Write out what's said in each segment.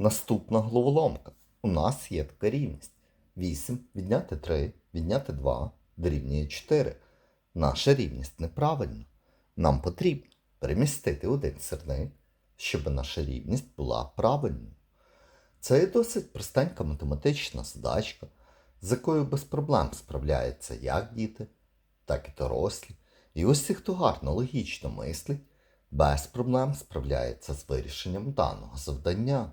Наступна головоломка. У нас є така рівність. 8 відняти 3, відняти 2 дорівнює 4. Наша рівність неправильна. Нам потрібно перемістити один сірник, щоб наша рівність була правильною. Це є досить простенька математична задачка, з якою без проблем справляються як діти, так і дорослі. І ось ті, хто гарно логічно мислить, без проблем справляється з вирішенням даного завдання.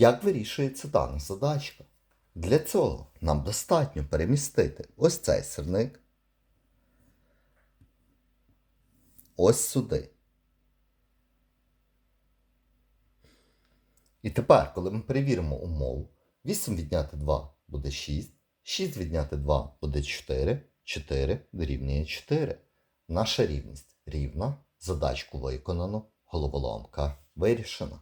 Як вирішується дана задачка? Для цього нам достатньо перемістити ось цей сірник ось сюди. І тепер, коли ми перевіримо умову, 8 відняти 2 буде 6, 6 відняти 2 буде 4, 4 дорівнює 4. Наша рівність рівна, задачку виконано, головоломка вирішена.